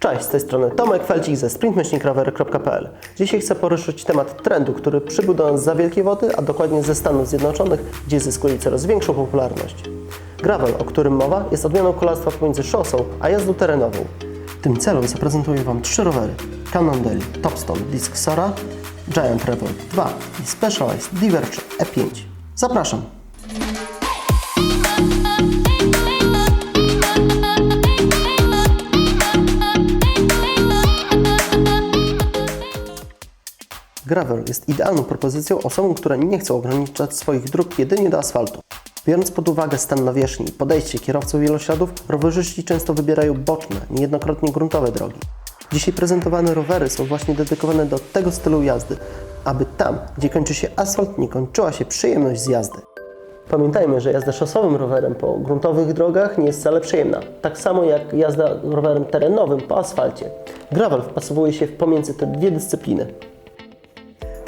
Cześć, z tej strony Tomek Felcik ze sprintmyślnikrowery.pl. Dzisiaj chcę poruszyć temat trendu, który przybył do nas za Wielkiej Wody, a dokładnie ze Stanów Zjednoczonych, gdzie zyskuje coraz większą popularność. Gravel, o którym mowa, jest odmianą kolarstwa pomiędzy szosą a jazdą terenową. W tym celu zaprezentuję Wam trzy rowery. Cannondale Topstone Disc Sora, Giant Revolt 2 i Specialized Diverge E5. Zapraszam! Gravel jest idealną propozycją osobom, które nie chcą ograniczać swoich dróg jedynie do asfaltu. Biorąc pod uwagę stan nawierzchni i podejście kierowców wielośladów, rowerzyści często wybierają boczne, niejednokrotnie gruntowe drogi. Dzisiaj prezentowane rowery są właśnie dedykowane do tego stylu jazdy, aby tam, gdzie kończy się asfalt, nie kończyła się przyjemność z jazdy. Pamiętajmy, że jazda szosowym rowerem po gruntowych drogach nie jest wcale przyjemna. Tak samo jak jazda rowerem terenowym po asfalcie. Gravel wpasowuje się pomiędzy te dwie dyscypliny.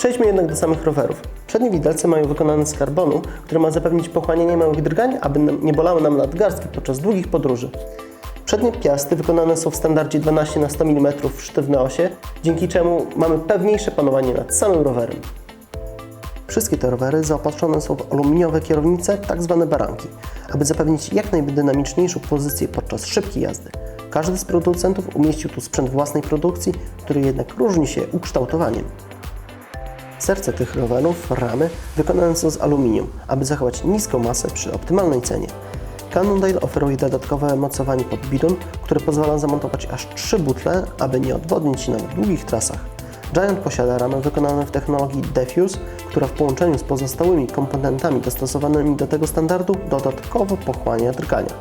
Przejdźmy jednak do samych rowerów. Przednie widelce mają wykonane z karbonu, który ma zapewnić pochłanianie małych drgań, aby nie bolały nam nadgarstki podczas długich podróży. Przednie piasty wykonane są w standardzie 12 na 100 mm w sztywne osie, dzięki czemu mamy pewniejsze panowanie nad samym rowerem. Wszystkie te rowery zaopatrzone są w aluminiowe kierownice, tak zwane baranki, aby zapewnić jak najdynamiczniejszą pozycję podczas szybkiej jazdy. Każdy z producentów umieścił tu sprzęt własnej produkcji, który jednak różni się ukształtowaniem. Serce tych rowerów, ramy, wykonane są z aluminium, aby zachować niską masę przy optymalnej cenie. Cannondale oferuje dodatkowe mocowanie pod bidon, które pozwala zamontować aż 3 butle, aby nie odwodnić się na długich trasach. Giant posiada ramę wykonaną w technologii Diffuse, która w połączeniu z pozostałymi komponentami dostosowanymi do tego standardu dodatkowo pochłania drgania.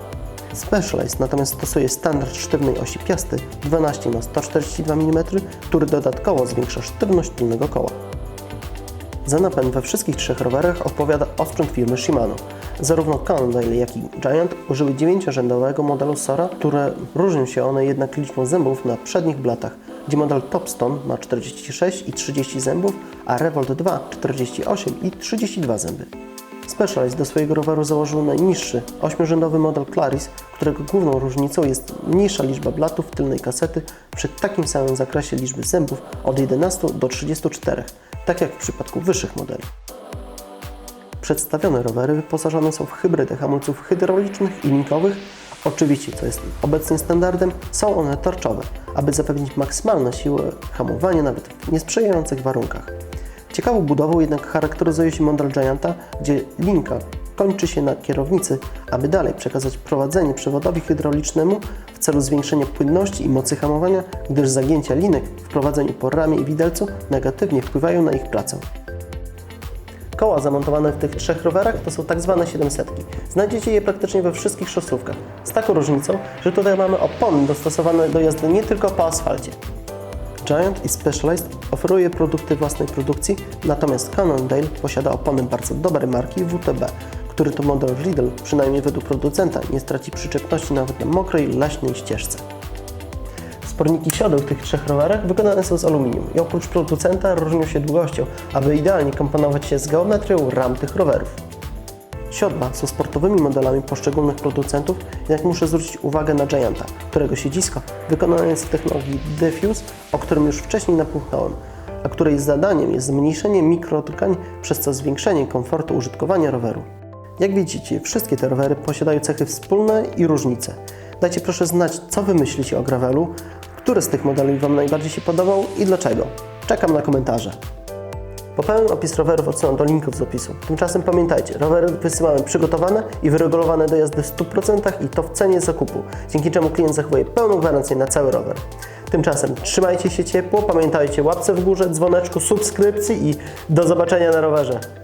Specialized natomiast stosuje standard sztywnej osi piasty 12 na 142 mm, który dodatkowo zwiększa sztywność tylnego koła. Za napęd we wszystkich trzech rowerach odpowiada osprzęt firmy Shimano. Zarówno Cannondale, jak i Giant użyły dziewięciorzędowego modelu Sora, które różnią się one jednak liczbą zębów na przednich blatach, gdzie model Topstone ma 46 i 30 zębów, a Revolt 2 48 i 32 zęby. Specialized do swojego roweru założył najniższy, ośmiorzędowy model Claris, którego główną różnicą jest mniejsza liczba blatów tylnej kasety przy takim samym zakresie liczby zębów od 11 do 34, tak jak w przypadku wyższych modeli. Przedstawione rowery wyposażone są w hybrydę hamulców hydraulicznych i linkowych. Oczywiście, co jest obecnie standardem, są one tarczowe, aby zapewnić maksymalne siłę hamowania nawet w niesprzyjających warunkach. Ciekawą budową jednak charakteryzuje się model Gianta, gdzie linka kończy się na kierownicy, aby dalej przekazać prowadzenie przewodowi hydraulicznemu celu zwiększenia płynności i mocy hamowania, gdyż zagięcia linek w prowadzeniu po ramie i widelcu negatywnie wpływają na ich pracę. Koła zamontowane w tych trzech rowerach to są tak zwane 700. Znajdziecie je praktycznie we wszystkich szosówkach. Z taką różnicą, że tutaj mamy opony dostosowane do jazdy nie tylko po asfalcie. Giant i Specialized oferuje produkty własnej produkcji, natomiast Cannondale posiada opony bardzo dobrej marki WTB, który to model Riddle, przynajmniej według producenta, nie straci przyczepności nawet na mokrej, leśnej ścieżce. Sporniki siodeł w tych trzech rowerach wykonane są z aluminium i oprócz producenta różnią się długością, aby idealnie komponować się z geometrią ram tych rowerów. Siodła są sportowymi modelami poszczególnych producentów, jednak muszę zwrócić uwagę na Gianta, którego siedzisko wykonane jest w technologii Diffuse, o którym już wcześniej napomknąłem, a której zadaniem jest zmniejszenie mikrodrgań, przez co zwiększenie komfortu użytkowania roweru. Jak widzicie, wszystkie te rowery posiadają cechy wspólne i różnice. Dajcie proszę znać, co Wy myślicie o Gravelu, który z tych modeli Wam najbardziej się podobał i dlaczego. Czekam na komentarze. Po pełen opis rowerów odsyłam do linków z opisu. Tymczasem pamiętajcie, rowery wysyłamy przygotowane i wyregulowane do jazdy w 100% i to w cenie zakupu, dzięki czemu klient zachowuje pełną gwarancję na cały rower. Tymczasem trzymajcie się ciepło, pamiętajcie łapce w górze, dzwoneczku, subskrypcji i do zobaczenia na rowerze.